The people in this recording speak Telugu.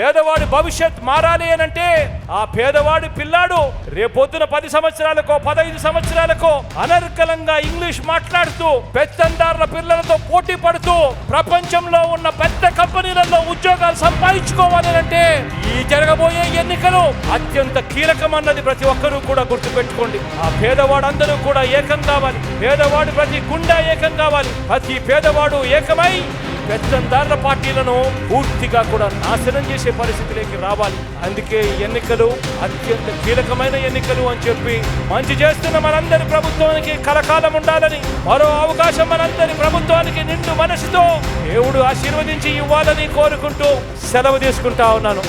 పేదవాడి భవిష్యత్ మారాలి అని అంటే ఆ పేదవాడి పిల్లాడు రేపొద్దున పది సంవత్సరాలకో పదహైదు సంవత్సరాలకో అనర్కలంగా ఇంగ్లీష్ మాట్లాడుతూ పెత్తందారుల పిల్లలతో పోటీ పడుతూ ప్రపంచంలో ఉన్న పెద్ద కంపెనీలలో ఉద్యోగాలు సంపాదించుకోవాలి అంటే ఈ జరగబోయే ఎన్నికలు అత్యంత కీలకమన్నది ప్రతి ఒక్కరూ కూడా గుర్తుపెట్టుకోండి. ఆ పేదవాడందరూ కూడా ఏకం కావాలి. పేదవాడు ప్రతి గుండా ఏకం కావాలి. ప్రతి పేదవాడు ఏకమై పెత్తందారుల పార్టీలను పూర్తిగా కూడా నాశనం చేసే పరిస్థితిలోకి రావాలి. అందుకే ఈ ఎన్నికలు అత్యంత కీలకమైన ఎన్నికలు అని చెప్పి మంచి చేస్తున్న మనందరి ప్రభుత్వానికి కలకాలం ఉండాలని మరో అవకాశం మనందరి ప్రభుత్వానికి నిండు మనసుతో దేవుడు ఆశీర్వదించి ఇవ్వాలని కోరుకుంటూ సెలవు తీసుకుంటా ఉన్నాను.